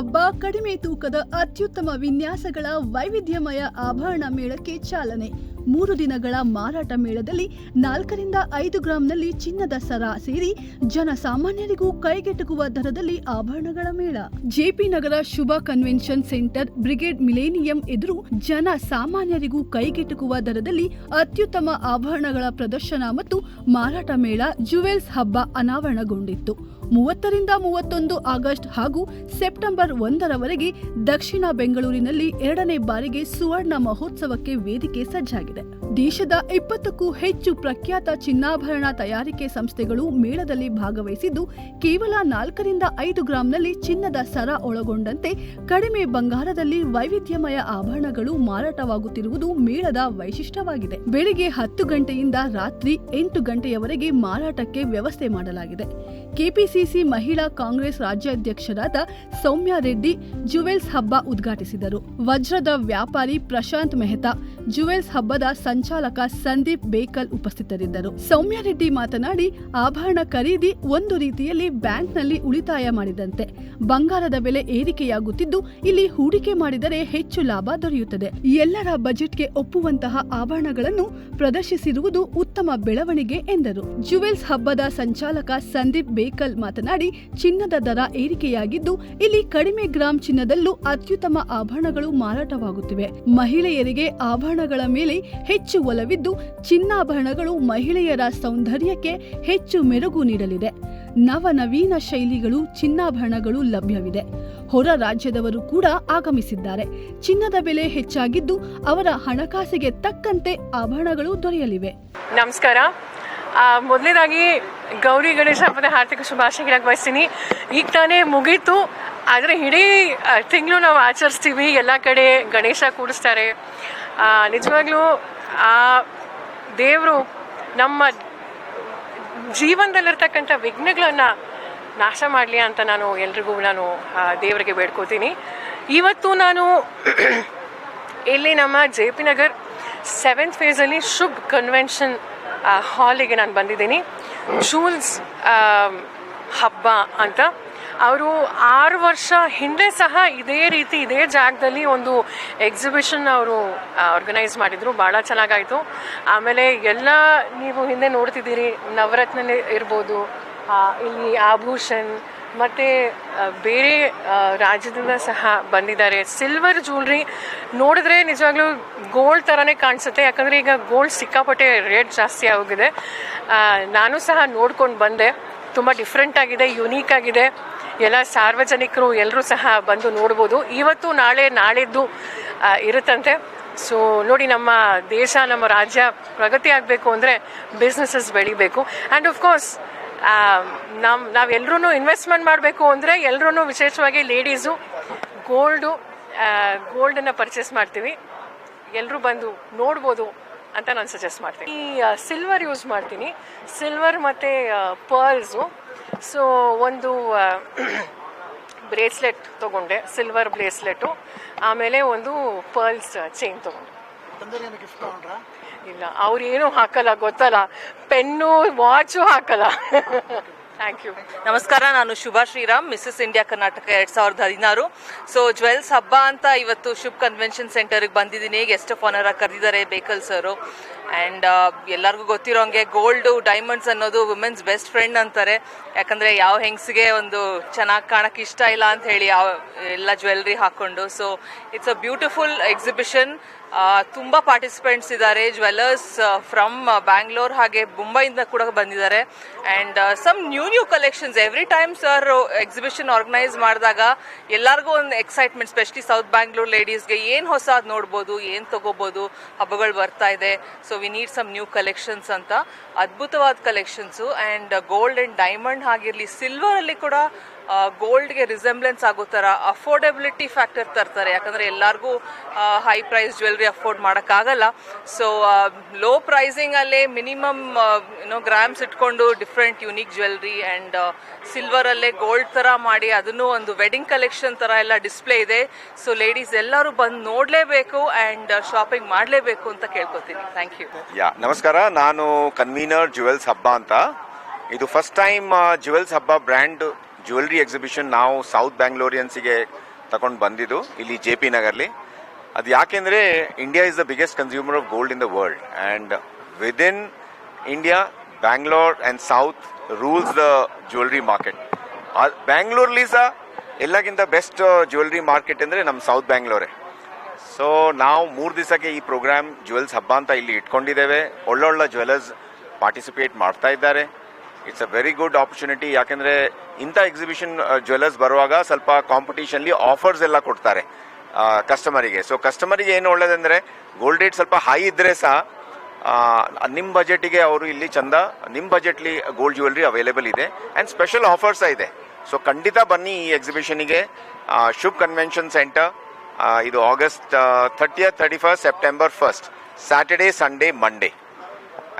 ಹಬ್ಬ ಕಡಿಮೆ ತೂಕದ ಅತ್ಯುತ್ತಮ ವಿನ್ಯಾಸಗಳ ವೈವಿಧ್ಯಮಯ ಆಭರಣ ಮೇಳಕ್ಕೆ ಚಾಲನೆ. ಮೂರು ದಿನಗಳ ಮಾರಾಟ ಮೇಳದಲ್ಲಿ ನಾಲ್ಕರಿಂದ ಐದು ಗ್ರಾಂನಲ್ಲಿ ಚಿನ್ನದ ಸರ ಸೇರಿ ಜನಸಾಮಾನ್ಯರಿಗೂ ಕೈಗೆಟುಕುವ ದರದಲ್ಲಿ ಆಭರಣಗಳ ಮೇಳ. JP Nagar Shubha convention centre Brigade Millennium ಎದುರು ಜನ ಸಾಮಾನ್ಯರಿಗೂ ಕೈಗೆಟುಕುವ ದರದಲ್ಲಿ ಅತ್ಯುತ್ತಮ ಆಭರಣಗಳ ಪ್ರದರ್ಶನ ಮತ್ತು ಮಾರಾಟ ಮೇಳ ಜುವೆಲ್ಸ್ ಹಬ್ಬ ಅನಾವರಣಗೊಂಡಿತ್ತು. ಮೂವತ್ತರಿಂದ ಮೂವತ್ತೊಂದು ಆಗಸ್ಟ್ ಹಾಗೂ ಸೆಪ್ಟೆಂಬರ್ ಒಂದರವರೆಗೆ ದಕ್ಷಿಣ ಬೆಂಗಳೂರಿನಲ್ಲಿ ಎರಡನೇ ಬಾರಿಗೆ ಸುವರ್ಣ ಮಹೋತ್ಸವಕ್ಕೆ ವೇದಿಕೆ ಸಜ್ಜಾಗಿದೆ. ದೇಶದ ಇಪ್ಪತ್ತಕ್ಕೂ ಹೆಚ್ಚು ಪ್ರಖ್ಯಾತ ಚಿನ್ನಾಭರಣ ತಯಾರಿಕೆ ಸಂಸ್ಥೆಗಳು ಮೇಳದಲ್ಲಿ ಭಾಗವಹಿಸಿದ್ದು, ಕೇವಲ ನಾಲ್ಕರಿಂದ ಐದು ಗ್ರಾಂನಲ್ಲಿ ಚಿನ್ನದ ಸರ ಒಳಗೊಂಡಂತೆ ಕಡಿಮೆ ಬಂಗಾರದಲ್ಲಿ ವೈವಿಧ್ಯಮಯ ಆಭರಣಗಳು ಮಾರಾಟವಾಗುತ್ತಿರುವುದು ಮೇಳದ ವೈಶಿಷ್ಟ್ಯವಾಗಿದೆ. ಬೆಳಿಗ್ಗೆ ಹತ್ತು ಗಂಟೆಯಿಂದ ರಾತ್ರಿ ಎಂಟು ಗಂಟೆಯವರೆಗೆ ಮಾರಾಟಕ್ಕೆ ವ್ಯವಸ್ಥೆ ಮಾಡಲಾಗಿದೆ. ಕೆಪಿಸಿಸಿ ಮಹಿಳಾ ಕಾಂಗ್ರೆಸ್ ರಾಜ್ಯಾಧ್ಯಕ್ಷರಾದ ಸೌಮ್ಯ ರೆಡ್ಡಿ ಜುವೆಲ್ಸ್ ಹಬ್ಬ ಉದ್ಘಾಟಿಸಿದರು. ವಜ್ರದ ವ್ಯಾಪಾರಿ ಪ್ರಶಾಂತ್ ಮೆಹ್ತಾ ಜುವೆಲ್ಸ್ ಹಬ್ಬದ ಸಂಚಾಲಕ ಸಂದೀಪ್ ಬೇಕಲ್ ಉಪಸ್ಥಿತರಿದ್ದರು. ಸೌಮ್ಯ ರೆಡ್ಡಿ ಮಾತನಾಡಿ, ಆಭರಣ ಖರೀದಿ ಒಂದು ರೀತಿಯಲ್ಲಿ ಬ್ಯಾಂಕ್ನಲ್ಲಿ ಉಳಿತಾಯ ಮಾಡಿದಂತೆ. ಬಂಗಾರದ ಬೆಲೆ ಏರಿಕೆಯಾಗುತ್ತಿದ್ದು, ಇಲ್ಲಿ ಹೂಡಿಕೆ ಮಾಡಿದರೆ ಹೆಚ್ಚು ಲಾಭ ದೊರೆಯುತ್ತದೆ. ಎಲ್ಲರ ಬಜೆಟ್ಗೆ ಒಪ್ಪುವಂತಹ ಆಭರಣಗಳನ್ನು ಪ್ರದರ್ಶಿಸಿರುವುದು ಉತ್ತಮ ಬೆಳವಣಿಗೆ ಎಂದರು. ಜುವೆಲ್ಸ್ ಹಬ್ಬದ ಸಂಚಾಲಕ ಸಂದೀಪ್ ಬೇಕಲ್ ಮಾತನಾಡಿ, ಚಿನ್ನದ ದರ ಏರಿಕೆಯಾಗಿದ್ದು, ಇಲ್ಲಿ ಕಡಿಮೆ ಗ್ರಾಮ್ ಚಿನ್ನದಲ್ಲೂ ಅತ್ಯುತ್ತಮ ಆಭರಣಗಳು ಮಾರಾಟವಾಗುತ್ತಿವೆ. ಮಹಿಳೆಯರಿಗೆ ಆಭರಣಗಳ ಮೇಲೆ ಹೆಚ್ಚು ಒಲವಿದ್ದು ಚಿನ್ನಾಭರಣಗಳು ಮಹಿಳೆಯರ ಸೌಂದರ್ಯಕ್ಕೆ ಹೆಚ್ಚು ಮೆರುಗು ನೀಡಲಿದೆ. ನವನವೀನ ಶೈಲಿಗಳು ಚಿನ್ನಾಭರಣಗಳು ಲಭ್ಯವಿದೆ. ಹೊರ ರಾಜ್ಯದವರು ಕೂಡ ಆಗಮಿಸಿದ್ದಾರೆ. ಚಿನ್ನದ ಬೆಲೆ ಹೆಚ್ಚಾಗಿದ್ದು ಅವರ ಹಣಕಾಸಿಗೆ ತಕ್ಕಂತೆ ಆಭರಣಗಳು ದೊರೆಯಲಿವೆ. ನಮಸ್ಕಾರ. ಮೊದಲನೇದಾಗಿ ಗೌರಿ ಗಣೇಶ ಹಬ್ಬದ ಹಾರ್ದಿಕ ಶುಭಾಶಯಗಳಾಗಿ ಬಯಸ್ತೀನಿ ಈಗ ತಾನೇ ಮುಗೀತು. ಆದರೆ ಇಡೀ ತಿಂಗಳು ನಾವು ಆಚರಿಸ್ತೀವಿ. ಎಲ್ಲ ಕಡೆ ಗಣೇಶ ಕೂಡಿಸ್ತಾರೆ. ನಿಜವಾಗ್ಲೂ ಆ ದೇವರು ನಮ್ಮ ಜೀವನದಲ್ಲಿರ್ತಕ್ಕಂಥ ವಿಘ್ನಗಳನ್ನು ನಾಶ ಮಾಡಲಿ ಅಂತ ನಾನು ಎಲ್ರಿಗೂ ನಾನು ದೇವರಿಗೆ ಬೇಡ್ಕೋತೀನಿ. ಇವತ್ತು ನಾನು ಇಲ್ಲಿ ನಮ್ಮ ಜೆ ಪಿ ನಗರ್ ಸೆವೆಂತ್ ಫೇಸಲ್ಲಿ ಶುಭ್ ಕನ್ವೆನ್ಷನ್ ಹಾಲಿಗೆ ನಾನು ಬಂದಿದ್ದೀನಿ. ಜೂಲ್ಸ್ ಹಬ್ಬ ಅಂತ. ಅವರು ಆರು ವರ್ಷ ಹಿಂದೆ ಸಹ ಇದೇ ರೀತಿ ಇದೇ ಜಾಗದಲ್ಲಿ ಒಂದು ಎಕ್ಸಿಬಿಷನ್ ಅವರು ಆರ್ಗನೈಸ್ ಮಾಡಿದರು. ಭಾಳ ಚೆನ್ನಾಗಾಯಿತು. ಆಮೇಲೆ ಎಲ್ಲ ನೀವು ಹಿಂದೆ ನೋಡ್ತಿದ್ದೀರಿ ನವರತ್ನ ಇರ್ಬೋದು ಇಲ್ಲಿ ಆಭೂಷಣ್, ಮತ್ತು ಬೇರೆ ರಾಜ್ಯದಿಂದ ಸಹ ಬಂದಿದ್ದಾರೆ. ಸಿಲ್ವರ್ ಜ್ಯೂಲ್ರಿ ನೋಡಿದ್ರೆ ನಿಜವಾಗ್ಲೂ ಗೋಲ್ಡ್ ಥರನೇ ಕಾಣಿಸುತ್ತೆ. ಯಾಕಂದರೆ ಈಗ ಗೋಲ್ಡ್ ಸಿಕ್ಕಾಪಟ್ಟೆ ರೇಟ್ ಜಾಸ್ತಿ ಆಗಿದೆ ನಾನು ಸಹ ನೋಡ್ಕೊಂಡು ಬಂದೆ. ತುಂಬ ಡಿಫ್ರೆಂಟ್ ಆಗಿದೆ ಯುನೀಕ್ ಆಗಿದೆ. ಎಲ್ಲ ಸಾರ್ವಜನಿಕರು ಎಲ್ಲರೂ ಸಹ ಬಂದು ನೋಡ್ಬೋದು. ಇವತ್ತು ನಾಳೆ, ನಾಳಿದ್ದು ಇರುತ್ತಂತೆ. ಸೊ ನೋಡಿ ನಮ್ಮ ದೇಶ, ನಮ್ಮ ರಾಜ್ಯ ಪ್ರಗತಿ ಆಗಬೇಕು ಅಂದರೆ ಬಿಸ್ನೆಸಸ್ ಬೆಳಿಬೇಕು. ಆ್ಯಂಡ್ ಕೋರ್ಸ್ ನಮ್ಮ ನಾವೆಲ್ಲರೂ ಇನ್ವೆಸ್ಟ್ಮೆಂಟ್ ಮಾಡಬೇಕು ಅಂದರೆ ಎಲ್ಲರೂ ವಿಶೇಷವಾಗಿ ಲೇಡೀಸು ಗೋಲ್ಡು ಗೋಲ್ಡನ್ನು ಪರ್ಚೇಸ್ ಮಾಡ್ತೀವಿ. ಎಲ್ಲರೂ ಬಂದು ನೋಡ್ಬೋದು ಅಂತ ನಾನು ಸಜೆಸ್ಟ್ ಮಾಡ್ತೀನಿ. ಈ ಸಿಲ್ವರ್ ಯೂಸ್ ಮಾಡ್ತೀನಿ. ಸಿಲ್ವರ್ ಮತ್ತು ಪರ್ಲ್ಸು ಸೊ ಒಂದು ಬ್ರೇಸ್ಲೆಟ್ ತೊಗೊಂಡೆ ಸಿಲ್ವರ್ ಬ್ರೇಸ್ಲೆಟು ಆಮೇಲೆ ಒಂದು ಪರ್ಲ್ಸ್ ಚೈನ್ ತೊಗೊಂಡೆ. ಇಲ್ಲ ಅವ್ರು ಏನೂ ಹಾಕಲ್ಲ ಗೊತ್ತಲ್ಲ. ಪೆನ್ನು ವಾಚು ಹಾಕಲ್ಲ. ಥ್ಯಾಂಕ್ ಯು ನಮಸ್ಕಾರ ನಾನು ಶುಭಾ ಶ್ರೀರಾಮ್ ಮಿಸಸ್ ಇಂಡಿಯಾ ಕರ್ನಾಟಕ ಎರಡ್ ಸಾವಿರದ ಹದಿನಾರು. ಸೊ ಜ್ವೆಲ್ಸ್ ಹಬ್ಬ ಅಂತ ಇವತ್ತು ಶುಭ್ ಕನ್ವೆನ್ಷನ್ ಸೆಂಟರ್ಗೆ ಬಂದಿದ್ದೀನಿ. ಗೆಸ್ಟ್ ಆಫ್ ಆನರ್ ಕರೆದಿದ್ದಾರೆ ಬೇಕಲ್ ಸರು ಆ್ಯಂಡ್ ಎಲ್ಲರಿಗೂ ಗೊತ್ತಿರೋಂಗೆ ಗೋಲ್ಡು ಡೈಮಂಡ್ಸ್ ಅನ್ನೋದು ವುಮೆನ್ಸ್ ಬೆಸ್ಟ್ ಫ್ರೆಂಡ್ ಅಂತಾರೆ. ಯಾಕಂದರೆ ಯಾವ ಹೆಂಗಸಿಗೆ ಒಂದು ಚೆನ್ನಾಗಿ ಕಾಣಕ್ಕೆ ಇಷ್ಟ ಇಲ್ಲ ಅಂತ ಹೇಳಿ ಯಾವ ಎಲ್ಲ ಜ್ಯುವೆಲ್ರಿ ಹಾಕ್ಕೊಂಡು so it's a beautiful exhibition ತುಂಬ ಪಾರ್ಟಿಸಿಪೆಂಟ್ಸ್ ಇದ್ದಾರೆ. ಜ್ಯುವೆಲ್ಲರ್ಸ್ ಫ್ರಮ್ ಬ್ಯಾಂಗ್ಳೂರ್ ಹಾಗೆ ಮುಂಬೈಯಿಂದ ಕೂಡ ಬಂದಿದ್ದಾರೆ. And some new new collections every time sir exhibition organise ಮಾಡಿದಾಗ ಎಲ್ಲರಿಗೂ ಒಂದು ಎಕ್ಸೈಟ್ಮೆಂಟ್ ಸ್ಪೆಷಲಿ ಸೌತ್ ಬ್ಯಾಂಗ್ಳೂರ್ ಲೇಡೀಸ್ಗೆ ಏನು ಹೊಸದು ನೋಡ್ಬೋದು, ಏನು ತಗೋಬೋದು, ಹಬ್ಬಗಳು ಬರ್ತಾ ಇದೆ. So we need some new collections ಅಂತ. ಅದ್ಭುತವಾದ collections and gold and diamond ಆಗಿರಲಿ ಸಿಲ್ವರಲ್ಲಿ ಕೂಡ ಗೋಲ್ಡ್ಗೆ ರಿಸೆಂಬ್ಲೆನ್ಸ್ ಆಗೋ ಥರ ಅಫೋರ್ಡೆಬಿಲಿಟಿ ಫ್ಯಾಕ್ಟರ್ ತರ್ತಾರೆ. ಯಾಕಂದರೆ ಎಲ್ಲರಿಗೂ ಹೈ ಪ್ರೈಸ್ ಜ್ಯುವೆಲ್ರಿ ಅಫೋರ್ಡ್ ಮಾಡೋಕ್ಕಾಗಲ್ಲ. ಸೊ ಲೋ ಪ್ರೈಸಿಂಗಲ್ಲೇ ಮಿನಿಮಮ್ ಏನೋ ಗ್ರಾಮ್ಸ್ ಇಟ್ಕೊಂಡು ಡಿಫ್ರೆಂಟ್ ಯುನೀಕ್ ಜ್ಯುವೆಲ್ರಿ ಆ್ಯಂಡ್ ಸಿಲ್ವರಲ್ಲೇ ಗೋಲ್ಡ್ ಥರ ಮಾಡಿ ಅದನ್ನು ಒಂದು ವೆಡ್ಡಿಂಗ್ ಕಲೆಕ್ಷನ್ ಥರ ಎಲ್ಲ ಡಿಸ್ಪ್ಲೇ ಇದೆ. ಸೊ ಲೇಡೀಸ್ ಎಲ್ಲರೂ ಬಂದು ನೋಡಲೇಬೇಕು ಆ್ಯಂಡ್ ಶಾಪಿಂಗ್ ಮಾಡಲೇಬೇಕು ಅಂತ ಕೇಳ್ಕೊತೀನಿ. ಥ್ಯಾಂಕ್ ಯು ಯಾ, ನಮಸ್ಕಾರ. ನಾನು ಕನ್ವೀನರ್ ಜ್ಯುವೆಲ್ಸ್ ಹಬ್ಬ ಅಂತ. ಇದು ಫಸ್ಟ್ ಟೈಮ್ ಜ್ಯುವೆಲ್ಸ್ ಹಬ್ಬ ಬ್ರ್ಯಾಂಡ್ ಜ್ಯುವೆಲ್ರಿ ಎಕ್ಸಿಬಿಷನ್ ನಾವು ಸೌತ್ ಬ್ಯಾಂಗ್ಲೋರಿಯನ್ಸಿಗೆ ತಗೊಂಡು ಬಂದಿದ್ದು, ಇಲ್ಲಿ ಜೆ ಪಿ ನಗರ್ಲಿ. ಅದು ಯಾಕೆಂದರೆ India is the biggest consumer of gold in the world and within India Bangalore and south rules the jewellery market ಬ್ಯಾಂಗ್ಳೂರ್ಲಿ ಸಹ ಎಲ್ಲಕ್ಕಿಂತ ಬೆಸ್ಟ್ ಜ್ಯುವೆಲ್ರಿ ಮಾರ್ಕೆಟ್ ಅಂದರೆ ನಮ್ಮ ಸೌತ್ ಬ್ಯಾಂಗ್ಳೂರೇ ಸೊ ನಾವು ಮೂರು ದಿವಸಕ್ಕೆ ಈ ಪ್ರೋಗ್ರಾಮ್ ಜ್ಯುವೆಲ್ಸ್ ಹಬ್ಬ ಅಂತ ಇಲ್ಲಿ ಇಟ್ಕೊಂಡಿದ್ದೇವೆ. ಒಳ್ಳೊಳ್ಳೆ ಜ್ಯುವೆಲರ್ಸ್ ಪಾರ್ಟಿಸಿಪೇಟ್ ಮಾಡ್ತಾ ಇದ್ದಾರೆ. It's a very good opportunity ಯಾಕೆಂದರೆ ಇಂಥ ಎಕ್ಸಿಬಿಷನ್ ಜ್ಯುವೆಲ್ಲರ್ಸ್ ಬರುವಾಗ ಸ್ವಲ್ಪ ಕಾಂಪಿಟೇಷನ್ಲಿ ಆಫರ್ಸ್ ಎಲ್ಲ ಕೊಡ್ತಾರೆ ಕಸ್ಟಮರಿಗೆ ಸೊ ಕಸ್ಟಮರಿಗೆ ಏನು ಒಳ್ಳೇದಂದರೆ ಗೋಲ್ಡ್ ರೇಟ್ ಸ್ವಲ್ಪ ಹೈ ಇದ್ದರೆ ಸಹ ನಿಮ್ಮ ಬಜೆಟಿಗೆ ಅವರು ಇಲ್ಲಿ ಚಂದ ನಿಮ್ಮ ಬಜೆಟ್ಲಿ ಗೋಲ್ಡ್ ಜ್ಯುವೆಲ್ರಿ ಅವೈಲೇಬಲ್ ಇದೆ ಆ್ಯಂಡ್ ಸ್ಪೆಷಲ್ ಆಫರ್ಸ್ ಇದೆ. ಸೊ ಖಂಡಿತ ಬನ್ನಿ ಈ ಎಕ್ಸಿಬಿಷನಿಗೆ ಶುಭ್ ಕನ್ವೆನ್ಷನ್ ಸೆಂಟರ್ ಇದು August ಥರ್ಟಿಯ thirty first September first Saturday Sunday Monday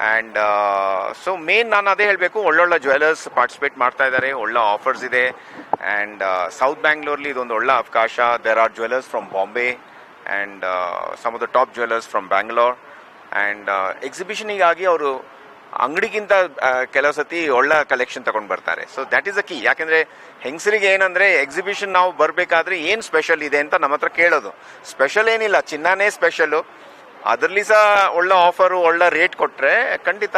and so main ನಾನು ಅದೇ ಹೇಳಬೇಕು, ಒಳ್ಳೊಳ್ಳೆ ಜ್ಯುವೆಲರ್ಸ್ ಪಾರ್ಟಿಸಿಪೇಟ್ ಮಾಡ್ತಾ ಇದ್ದಾರೆ ಒಳ್ಳೆ ಆಫರ್ಸ್ ಇದೆ. ಆ್ಯಂಡ್ ಸೌತ್ ಬ್ಯಾಂಗ್ಳೂರ್ಲಿ ಇದೊಂದು ಒಳ್ಳೆ ಅವಕಾಶ. There are jewellers from Bombay and some of the top jewellers from Bangalore and ಎಕ್ಸಿಬಿಷನಿಗಾಗಿ ಅವರು ಅಂಗಡಿಗಿಂತ ಕೆಲವು ಸತಿ ಒಳ್ಳೆ ಕಲೆಕ್ಷನ್ ತಗೊಂಡು ಬರ್ತಾರೆ. So that is a key ಯಾಕೆಂದರೆ ಹೆಂಗಸರಿಗೆ ಏನಂದರೆ ಎಕ್ಸಿಬಿಷನ್ ನಾವು ಬರಬೇಕಾದ್ರೆ ಏನು ಸ್ಪೆಷಲ್ ಇದೆ ಅಂತ ನಮ್ಮ ಹತ್ರ ಕೇಳೋದು. ಸ್ಪೆಷಲ್ ಏನಿಲ್ಲ. ಚಿನ್ನನೇ ಸ್ಪೆಷಲು ಅದರಲ್ಲಿ ಸಹ ಒಳ್ಳೆ ಆಫರು ಒಳ್ಳೆ ರೇಟ್ ಕೊಟ್ಟರೆ ಖಂಡಿತ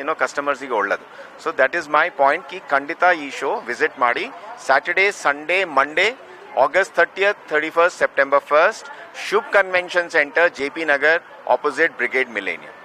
ಏನೋ ಕಸ್ಟಮರ್ಸಿಗೆ ಒಳ್ಳೇದು. So that is my point ಕಿ ಖಂಡಿತ ಈ ಶೋ ವಿಸಿಟ್ ಮಾಡಿ. Saturday Sunday Monday August thirtieth thirty first September first Shubh convention centre J P Nagar opposite Brigade Millennium